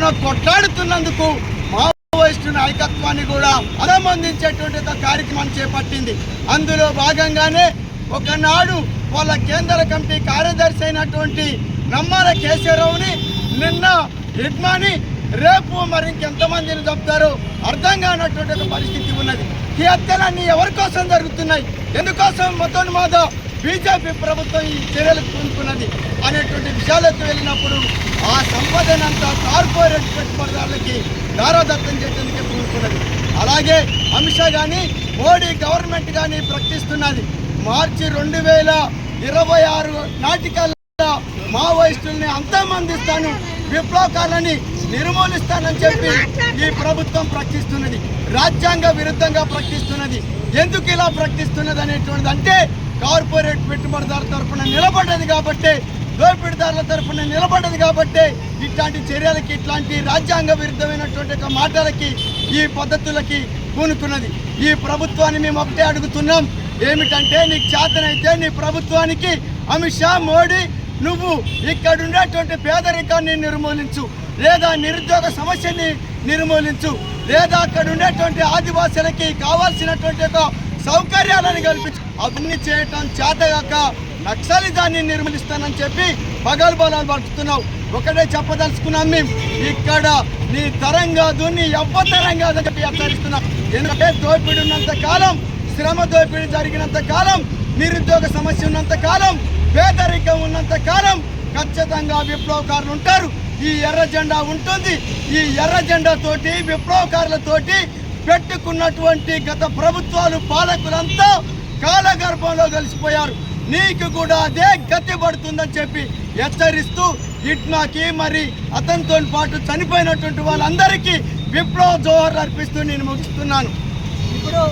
తరపున కొట్లాడుతున్నందుకు మావోయిస్టు నాయకత్వాన్ని కూడా అభినందించేటువంటి కార్యక్రమం చేపట్టింది. అందులో భాగంగానే ఒకనాడు వాళ్ళ కేంద్ర కమిటీ కార్యదర్శి అయినటువంటి నమ్మాల కేశవరావుని నిన్న యజమాని రేపు మరి ఇంకెంతమందిని చెప్తారో అర్థం కానటువంటి ఒక పరిస్థితి ఉన్నది. ఈ హత్యలన్నీ ఎవరి కోసం జరుగుతున్నాయి? ఎందుకోసం మొత్తం మొట్టమొదట బీజేపీ ప్రభుత్వం ఈ చర్యలు పూనుకున్నది అనేటువంటి విషయాలకు వెళ్ళినప్పుడు కార్పొరేట్ పెట్టుబడిదారులకి దారాదత్తం చేయడానికి పూనుకున్నది అలాగే అమిత్ షా కానీ మోడీ గవర్నమెంట్ కానీ ప్రకటిస్తున్నది. మార్చి రెండు వేల ఇరవై ఆరు నాటికల్లా మావోయిస్టుల్ని అంతమందిస్తాను విప్లవకాలని నిర్మూలిస్తానని చెప్పి ఈ ప్రభుత్వం ప్రకటిస్తున్నది. రాజ్యాంగ విరుద్ధంగా ప్రకటిస్తున్నది. ఎందుకు ఇలా ప్రకటిస్తున్నది అనేటువంటిది అంటే కార్పొరేట్ పెట్టుబడిదారు తరఫున నిలబడ్డది కాబట్టి దోపిడీదారుల తరఫున నిలబడ్డది కాబట్టి ఇట్లాంటి చర్యలకి ఇట్లాంటి రాజ్యాంగ విరుద్ధమైనటువంటి మాటలకి ఈ పద్ధతులకి పూనుకున్నది. ఈ ప్రభుత్వాన్ని మేము ఒకటే అడుగుతున్నాం. ఏమిటంటే నీకు చేతనైతే నీ ప్రభుత్వానికి అమిత్ షా మోడీ నువ్వు ఇక్కడ ఉండేటువంటి పేదరికాన్ని నిర్మూలించు. లేదా నిరుద్యోగ సమస్యని నిర్మూలించు. లేదా అక్కడ ఉండేటువంటి ఆదివాసులకి కావాల్సినటువంటి ఒక సౌకర్యాలను కల్పించు. అవన్నీ చేయటం చేతగాక నక్సలిజాన్ని నిర్మూలిస్తానని చెప్పి బగల్బలాలు పడుతున్నావు ఒకటే చెప్పదలుచుకున్నాం మేము. ఇక్కడ నీ తరం కాదు నీ ఎవ్వ తరం అని చెప్పి హెచ్చరిస్తున్నాం ఎందుకంటే దోపిడి ఉన్నంత కాలం శ్రమ దోపిడీ జరిగినంత కాలం నిరుద్యోగ సమస్య ఉన్నంత కాలం పేదరికం ఉన్నంత కాలం ఖచ్చితంగా విప్లవకారులు ఉంటారు. ఈ ఎర్ర జెండా ఉంటుంది. ఈ ఎర్ర జెండాతోటి విప్లవకారులతోటి పెట్టుకున్నటువంటి గత ప్రభుత్వాలు పాలకులంతా కాలగర్భంలో కలిసిపోయారు. నీకు కూడా అదే గతి పడుతుందని చెప్పి హెచ్చరిస్తూ ఇట్నాకి మరి అతనితో పాటు చనిపోయినటువంటి వాళ్ళందరికీ విప్లవ జోహర్ అర్పిస్తూ నేను ముగిస్తున్నాను. ఇప్పుడు